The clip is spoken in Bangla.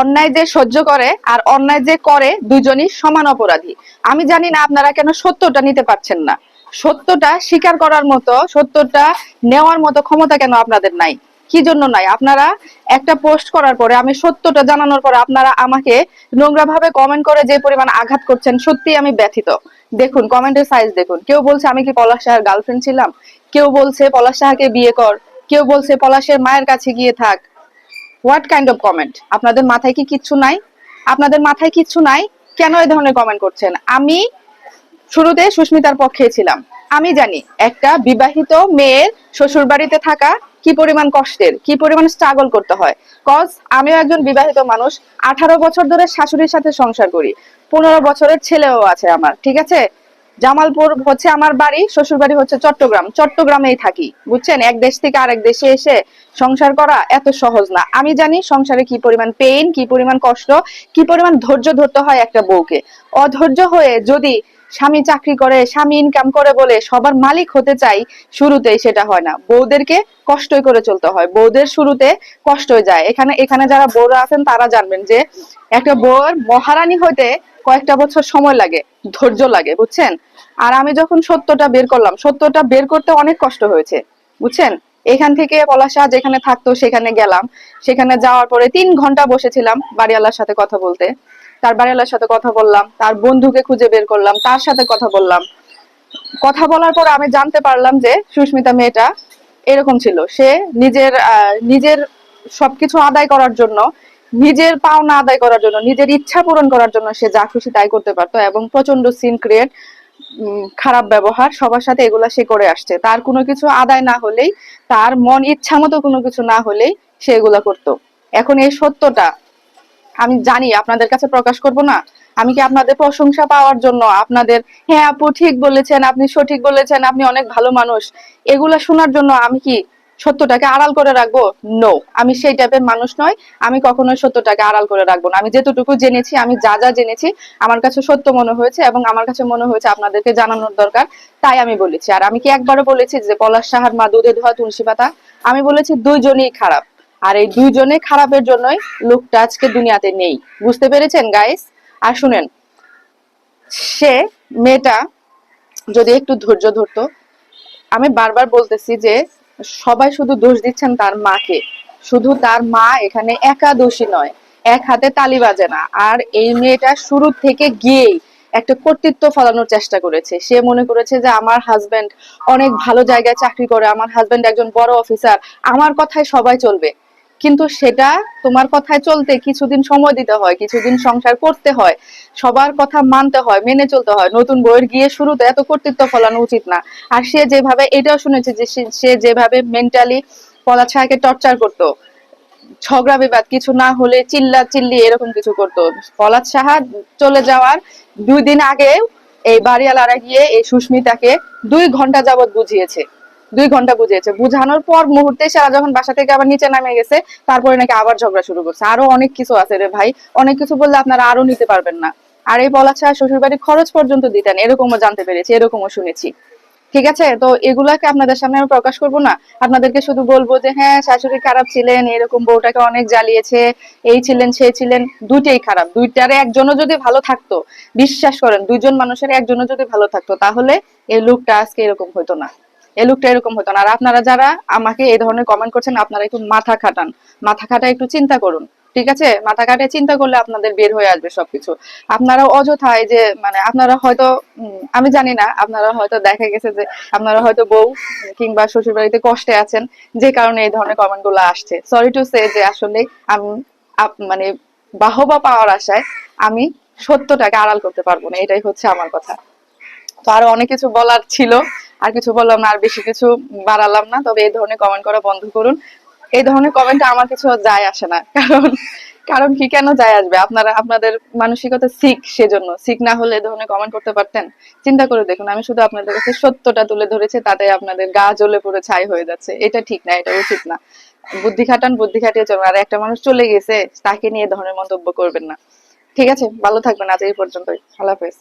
অন্যায় যে সহ্য করে আর অন্যায় যে করে দুজনই সমান অপরাধী। আমি জানি না আপনারা কেন সত্যটা নিতে পারছেন না। সত্যটা স্বীকার করার মতো, সত্যটা নেওয়ার মতো ক্ষমতা কেন আপনাদের নাই? কি জন্য নাই? আপনারা একটা পোস্ট করার পরে আমি সত্যটা জানানোর পরে আপনারা আমাকে নোংরা ভাবে কমেন্ট করে যে পরিমাণ আঘাত করছেন সত্যি আমি ব্যথিত। দেখুন কমেন্টের সাইজ দেখুন। কেউ বলছে, আমি কি পলাশ সাহার গার্লফ্রেন্ড ছিলাম? কেউ বলছে, পলাশ সাহাকে বিয়ে কর। কেউ বলছে, পলাশের মায়ের কাছে গিয়ে থাক। হোয়াট কাইন্ড অফ কমেন্ট আপনাদের মাথায় কি কিচ্ছু নাই? আপনাদের মাথায় কিচ্ছু নাই? কেন এই ধরনের কমেন্ট করছেন? আমি শুরুতে সুস্মিতার পক্ষে ছিলাম। আমি জানি একটা বিবাহিত মেয়ের শ্বশুর বাড়িতে থাকা কি পরিমাণ কষ্টের, কি পরিমাণ স্ট্রাগল করতে হয়। কজ আমিও একজন বিবাহিত মানুষ, আঠারো বছর ধরে শাশুড়ির সাথে সংসার করি। পনেরো বছরের ছেলেও আছে আমার, ঠিক আছে? জামালপুর হচ্ছে আমার বাড়ি শ্বশুর বাড়ি হচ্ছে চট্টগ্রাম। চট্টগ্রামেই থাকি, বুঝছেন? এক দেশ থেকে আরেক দেশে এসে সংসার করা এত সহজ না। আমি জানি সংসারে কি পরিমাণ পেইন কি পরিমাণ কষ্ট, কি পরিমাণ ধৈর্য ধরতে হয় একটা বউকে। অধৈর্য হয়ে যদি স্বামী চাকরি করে, স্বামী ইনকাম করে বলে সবার মালিক হতে চাই, শুরুতেই সেটা হয় না। বউদেরকে কষ্টই করে চলতে হয়। বউদের শুরুতে কষ্ট যায়। এখানে এখানে যারা বউরা আছেন, তারা জানবেন যে একটা বউয়ের মহারানী হইতে কয়েকটা বছর সময় লাগে, ধৈর্য লাগে, বুঝছেন? আর আমি যখন সত্যটা বের করলাম, সত্যটা বের করতে অনেক কষ্ট হয়েছে, বুঝছেন? এখান থেকে পলাশা যেখানে থাকতো, সেখানে গেলাম। সেখানে যাওয়ার পরে তিন ঘণ্টা বসেছিলাম বাড়িওয়ালার সাথে কথা বলতে। তার বাড়িওয়ালার সাথে কথা বললাম, তার বন্ধুকে খুঁজে বের করলাম, তার সাথে কথা বললাম। কথা বলার পর আমি জানতে পারলাম যে, সুস্মিতা মেয়েটা এরকম ছিল। সে নিজের নিজের সবকিছু আদায় করার জন্য নিজের পাওনা আদায় করার জন্য, নিজের ইচ্ছা পূরণ করার জন্য সে যা খুশি তাই করতে পারতো এবং প্রচণ্ড সিন ক্রিয়েট খারাপ ব্যবহার, সবার সাথে এগুলা সে করে আসছে। তার কোনো কিছু আদায় না হলেই, তার মন ইচ্ছা মতো কোনো কিছু না হলেই সে এগুলা করতো। এখন এই সত্যটা আমি জানি, আপনাদের কাছে প্রকাশ করব না? আমি কি আপনাদের প্রশংসা পাওয়ার জন্য, আপনাদের হ্যাঁ আপু, ঠিক বলেছেন, আপনি সঠিক বলেছেন, আপনি অনেক ভালো মানুষ। এগুলা শোনার জন্য আমি কি সত্যটাকে আড়াল করে রাখব? নো আমি সেই টাইপের মানুষ নয় আমি কখনো সত্যটাকে আড়াল করে রাখব না। আমি যেতটুকু জেনেছি, আমি যা যা জেনেছি, আমার কাছে সত্য মনে হয়েছে এবং আমার কাছে মনে হয়েছে আপনাদেরকে জানানোর দরকার। তাই আমি বলেছি। আর আমি কি একবারও বলেছি যে পলাশ সাহার মা দুধে ধোয়া তুলসী পাতা? আমি বলেছি দুইজনেই খারাপ। আর এই দুইজনে খারাপের জন্যই লোকটা আজকে দুনিয়াতে নেই। বুঝতে পেরেছেন গাইস আর শুনেন, সে মেয়েটা যদি একটু ধৈর্য ধরতো, আমি বারবার বলতেছি যে সবাই শুধু দোষ দিচ্ছেন তার মাকে। শুধু তার মা এখানে একা দোষী নয়, এক হাতে তালি বাজে না। আর এই মেয়েটা শুরু থেকে গিয়েই একটা কর্তৃত্ব ফলানোর চেষ্টা করেছে। সে মনে করেছে যে আমার হাজবেন্ড অনেক ভালো জায়গায় চাকরি করে, আমার হাজবেন্ড একজন বড় অফিসার আমার কথায় সবাই চলবে। কিন্তু সেটা তোমার কথায় চলতে কিছুদিন সময় দিতে হয়, কিছুদিন সংসার করতে হয়। সবার কথা মানতে হয়, মেনে চলতে হয়। নতুন বইয়ের গিয়ে শুরুতে এত কর্তৃত্ব ফলানো উচিত না। আর সে যেভাবে, এটাও শুনেছে যে সে- যেভাবে মেন্টালি পলাশ ছায়াকে টর্চার করতো। ঝগড়া বিবাদ কিছু না হলে চিল্লা চিল্লি এরকম কিছু করতো। পলাশ সাহা চলে যাওয়ার দুই দিন আগে এই বাড়িওয়ালারা গিয়ে এই সুস্মিতাকে দুই ঘণ্টা যাবৎ বুঝিয়েছে। দুই ঘণ্টা বুঝিয়েছে। বুঝানোর পর মুহূর্তে সারা যখন বাসা থেকে আবার নিচে নামে গেছে, তারপরে নাকি আবার ঝগড়া শুরু করছে। আরও অনেক কিছু আছে রে ভাই। অনেক কিছু বললে আপনারা আরও নিতে পারবেন না। আর এই পলাশ সাহা শ্বশুর বাড়ির খরচ পর্যন্ত দিতেন, এরকমও জানতে পেরেছি, এরকমও শুনেছি। ঠিক আছে? তো এগুলাকে আপনাদের সামনে আমি প্রকাশ করব না? আপনাদেরকে শুধু বলব যে হ্যাঁ শাশুড়ি খারাপ ছিলেন, এরকম বউটাকে অনেক জ্বালিয়েছে, এই ছিলেন সেই ছিলেন, দুইটাই খারাপ। দুইটারে একজনও যদি ভালো থাকতো, বিশ্বাস করেন, দুইজন মানুষের একজনও যদি ভালো থাকতো, তাহলে এই লোকটা আজকে এরকম হতো না। এই লোকটা এরকম হতো না। আর আপনারা যারা আমাকে এই ধরনের কমেন্ট করছেন, আপনারা একটু মাথা খাটান। মাথা খাটা একটু চিন্তা করুন। ঠিক আছে? মাথা কাটে, চিন্তা করলে আপনাদের বের হয়ে আসবে সবকিছু। আপনারা অযথায় যে মানে আপনারা হয়তো আমি জানি না, আপনারা হয়তো দেখা গেছে যে, আপনারা হয়তো বউ কিংবা শ্বশুর বাড়িতে কষ্টে আছেন, যে কারণে এই ধরনের কমেন্টগুলো আসছে। সরি টু সে যে আসলে আমি মানে বাহবা পাওয়ার আশায় আমি সত্যটাকে আড়াল করতে পারব না, এটাই হচ্ছে আমার কথা। তো আরও অনেক কিছু বলার ছিল, আর কিছু বললাম না, আর বেশি কিছু বাড়ালাম না, তবে এই ধরনের কমেন্ট করা বন্ধ করুন। এই ধরনের কমেন্ট আমার কিছু যায় আসে না। কারণ কারণ কি কেন যায় আসবে? আপনারা, আপনাদের মানসিকতা শিখ সেজন্য। শিখ না হলে ধরনের কমেন্ট করতে পারতেন। চিন্তা করে দেখুন, আমি শুধু আপনাদের কাছে সত্যটা তুলে ধরেছি, তাতে আপনাদের গা জ্বলে পড়ে ছাই হয়ে যাচ্ছে। এটা ঠিক না, এটা উচিত না। বুদ্ধি খাটান, বুদ্ধি খাটিয়ে চলুন। আর একটা মানুষ চলে গেছে, তাকে নিয়ে ধরনের মন্তব্য করবেন না। ঠিক আছে? ভালো থাকবেন আজ এই পর্যন্তই। আল্লাহ হাফেজ।